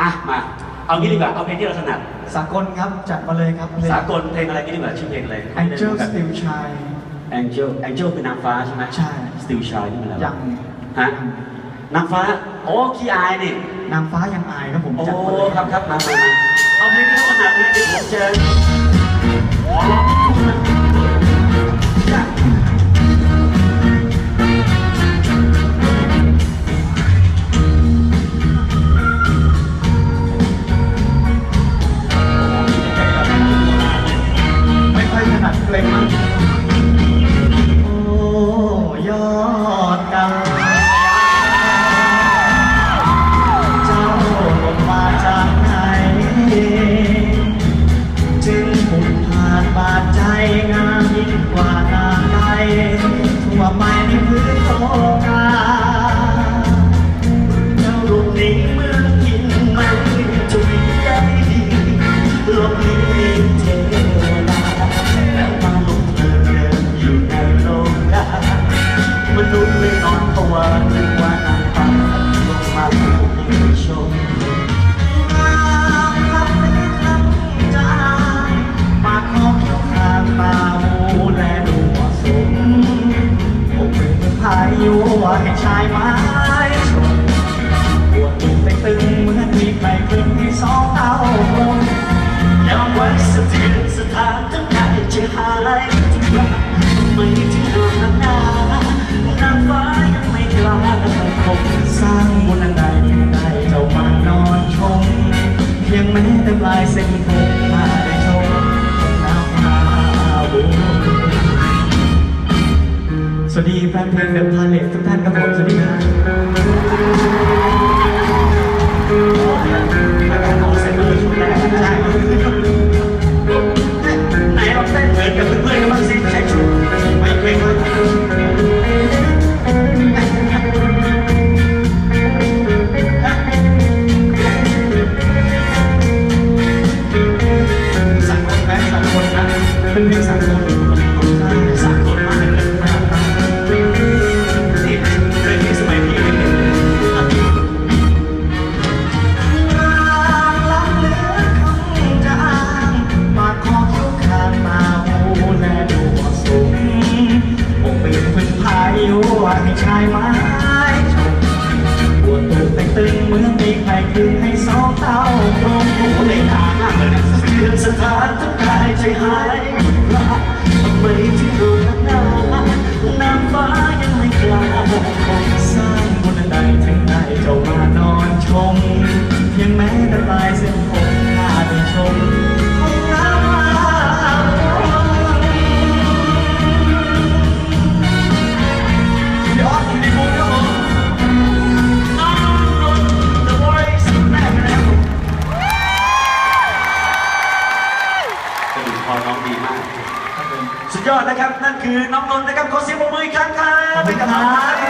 อะมา เอางี้ดีกว่า เอาเพลงที่เราถนัด สากลครับ จัดมาเลยครับเพลง สากลเพลงอะไรนี่ดีกว่าชื่อเพลงอะไร Angel Still Shine Angel Angel คือนางฟ้าใช่ไหมใช่ Still Shine นี่มันแล้วยังฮะนางฟ้า โอ้ขี้อายนี่ นางฟ้ายังอายครับผมโอ้จัดมาเลยครับครับมามามาเอาเพลงที่เขาถนัดนะเดี๋ยวผมเจอ ยุให้ชายไม้ปวดตึงไปตึงเหมือนมีใครคลึงที่สองเต้าคนยอมไว้สะเทือนสถานทั้งใจจะหายทุกครั้งไม่ที่โดนน้าหน้าฟ้ายังไม่กล้าคงสา วัสดีแฟนเพลงเดอะพาเลททุกท่านครับผมสวัสดีครับ มือนมีใครคืนให้สองเต้าตรงหูในทางเหมือนสะเทือนสถานทุกกายใจหายรักทำไมที่ดูนักหนาน้ำฟ้ายังไม่กล้าคงสร้างบนใดถึงได้เจ้ามานอนชมยังแม้แต่ปลายเส้ สุดยอดนะครับ นั่นคือน้องนนท์นะครับขอเสียงปรบมืออีกครั้งครับขอบคุณครับ